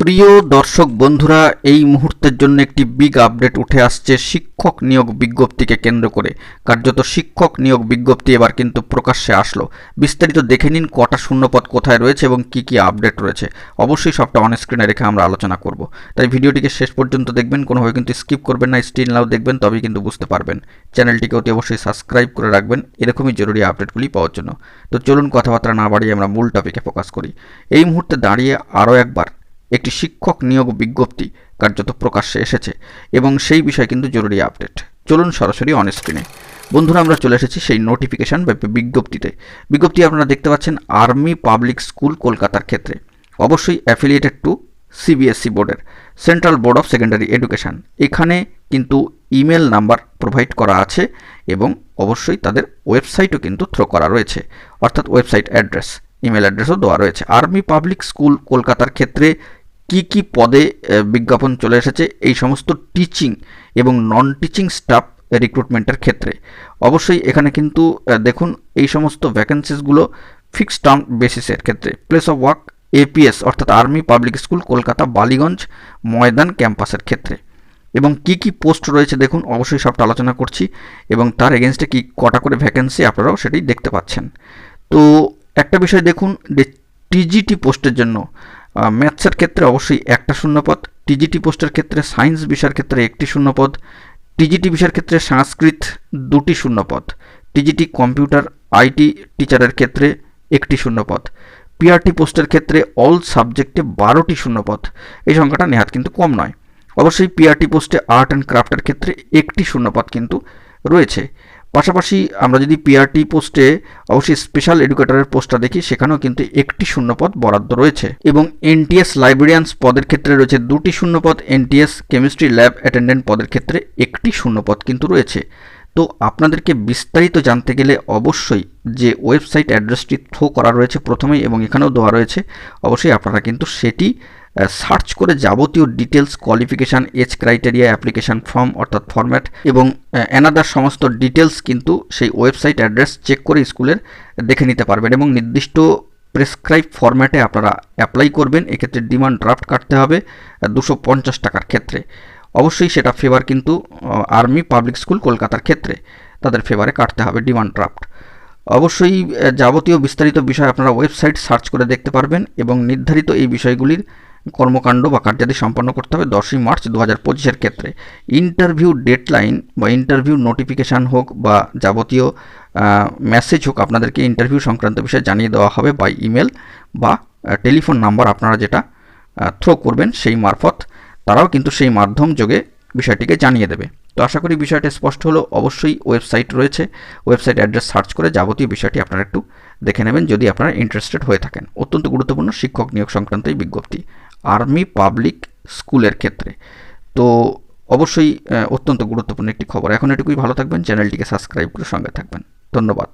প্রিয় দর্শক বন্ধুরা, এই মুহূর্তের জন্য একটি বিগ আপডেট উঠে আসছে। শিক্ষক নিয়োগ বিজ্ঞপ্তিকে কেন্দ্র করে। কার্যত শিক্ষক নিয়োগ বিজ্ঞপ্তি এবার কিন্তু প্রকাশ্যে আসলো। বিস্তারিত দেখে নিন, কটা শূন্যপদ কোথায় রয়েছে এবং কি কি আপডেট রয়েছে। অবশ্যই সবটা অন স্ক্রিনে রেখে আমরা আলোচনা করব। তাই ভিডিওটিকে শেষ পর্যন্ত দেখবেন, কোনোভাবে কিন্তু স্কিপ করবেন না স্টিল নাও দেখবেন, তবেই কিন্তু বুঝতে পারবেন। চ্যানেলটিকে অতি অবশ্যই সাবস্ক্রাইব করে রাখবেন, এরকমই জরুরি আপডেটগুলি পাওয়ার জন্য। তো চলুন কথাবার্তা না বাড়িয়ে আমরা মূল টপিকে ফোকাস করি। এই মুহূর্তে দাঁড়িয়ে আরও একবার একটি শিক্ষক নিয়োগ বিজ্ঞপ্তি কার্যত প্রকাশ্যে এসেছে এবং সেই বিষয়ে কিন্তু জরুরি আপডেট। চলুন সরাসরি অন স্ক্রিনে বন্ধুরা, আমরা চলে এসেছি সেই নোটিফিকেশান বা বিজ্ঞপ্তিতে। বিজ্ঞপ্তি আপনারা দেখতে পাচ্ছেন আর্মি পাবলিক স্কুল কলকাতার ক্ষেত্রে। অবশ্যই অ্যাফিলিয়েটেড টু সিবিএসসি বোর্ডের central board of secondary education এখানে কিন্তু ইমেল নাম্বার প্রোভাইড করা আছে এবং অবশ্যই তাদের ওয়েবসাইটও কিন্তু থ্রো করা রয়েছে। অর্থাৎ ওয়েবসাইট অ্যাড্রেস ইমেল অ্যাড্রেসও দেওয়া রয়েছে। আর্মি পাবলিক স্কুল কলকাতার ক্ষেত্রে কি কি পদে বিজ্ঞাপন চলে এসেছে? এই সমস্ত টিচিং এবং নন টিচিং স্টাফ রিক্রুটমেন্টের ক্ষেত্রে। অবশ্যই এখানে কিন্তু দেখুন, এই সমস্ত ভ্যাকেন্সিসগুলো ফিক্সড টার্ম বেসিসের ক্ষেত্রে। প্লেস অফ ওয়ার্ক এপিএস অর্থাৎ army public school Kolkata Ballygunge Maidan ক্যাম্পাসের ক্ষেত্রে। এবং কি কি পোস্ট রয়েছে দেখুন, অবশ্যই সবটা আলোচনা করছি। এবং তার এগেনস্টে কি কটা করে ভ্যাকেন্সি আপনারাও সেটাই দেখতে পাচ্ছেন। তো একটা বিষয় দেখুন, যে টিজিটি পোস্টের জন্য ম্যাথসের ক্ষেত্রে অবশ্যই একটা শূন্যপদ, টিজিটি পোস্টের ক্ষেত্রে সায়েন্স বিষয়ের ক্ষেত্রে একটি শূন্যপদ, টিজিটি বিষয়ের ক্ষেত্রে সংস্কৃত দুটি শূন্যপদ, টিজিটি কম্পিউটার, আইটি টিচারের ক্ষেত্রে একটি শূন্যপদ, পিআরটি পোস্টের ক্ষেত্রে অল সাবজেক্টে বারোটি শূন্যপদ। এই সংখ্যাটা নেহাত কিন্তু কম নয়। অবশ্যই পিআরটি পোস্টে আর্ট অ্যান্ড ক্রাফটের ক্ষেত্রে একটি শূন্যপদ কিন্তু রয়েছে। পাশাপাশি আমরা যদি পিআরটি পোস্টে অবশ্যই স্পেশাল এডুকেটরের পোস্টটা দেখি, সেখানেও কিন্তু একটি শূন্যপদ বরাদ্দ রয়েছে। এবং এনটিএস লাইব্রেরিয়ানস পদের ক্ষেত্রে রয়েছে দুটি শূন্যপদ এনটিএস কেমিস্ট্রি ল্যাব অ্যাটেন্ডেন্ট পদের ক্ষেত্রে একটি শূন্যপদ কিন্তু রয়েছে। তো আপনাদেরকে বিস্তারিত জানতে গেলে অবশ্যই যে ওয়েবসাইট অ্যাড্রেসটি থ্রো করা রয়েছে প্রথমেই এবং এখানেও দেওয়া রয়েছে, অবশ্যই আপনারা কিন্তু সেটি সার্চ করে যাবতীয় details qualification, age criteria, application form অর্থাৎ ফরম্যাট এবং অ্যানাদার সমস্ত ডিটেলস কিন্তু সেই ওয়েবসাইট অ্যাড্রেস চেক করে স্কুলের দেখে নিতে পারবেন এবং নির্দিষ্ট প্রেসক্রাইব ফরম্যাটে আপনারা অ্যাপ্লাই করবেন। এক্ষেত্রে ডিমান্ড ড্রাফট কাটতে হবে দুশো টাকার ক্ষেত্রে। অবশ্যই সেটা ফেভার কিন্তু আর্মি পাবলিক স্কুল কলকাতার ক্ষেত্রে তাদের ফেভারে কাটতে হবে ডিমান্ড ড্রাফট অবশ্যই যাবতীয় বিস্তারিত বিষয় আপনারা ওয়েবসাইট সার্চ করে দেখতে পারবেন এবং নির্ধারিত এই বিষয়গুলির কর্মকাণ্ড বা কার্যাদি সম্পন্ন করতে হবে দশই মার্চ দু হাজার পঁচিশের ক্ষেত্রে। ইন্টারভিউ ডেডলাইন বা ইন্টারভিউ নোটিফিকেশান হোক বা যাবতীয় মেসেজ হোক আপনাদেরকে ইন্টারভিউ সংক্রান্ত বিষয়ে জানিয়ে দেওয়া হবে বাই ইমেল বা টেলিফোন নাম্বার আপনারা যেটা থ্রো করবেন সেই মারফত তারাও কিন্তু সেই মাধ্যম যোগে বিষয়টিকে জানিয়ে দেবে। তো আশা করি বিষয়টা স্পষ্ট হলো, অবশ্যই ওয়েবসাইট রয়েছে। ওয়েবসাইট অ্যাড্রেস সার্চ করে যাবতীয় বিষয়টি আপনারা একটু দেখে নেবেন যদি আপনারা ইন্টারেস্টেড হয়ে থাকেন। অত্যন্ত গুরুত্বপূর্ণ শিক্ষক নিয়োগ সংক্রান্ত এই বিজ্ঞপ্তি, আর্মি পাবলিক স্কুলের ক্ষেত্রে। তো অবশ্যই অত্যন্ত গুরুত্বপূর্ণ একটি খবর। এখন এটুকুই ভালো থাকবেন, চ্যানেলটিকে সাবস্ক্রাইব করে সঙ্গে থাকবেন। ধন্যবাদ।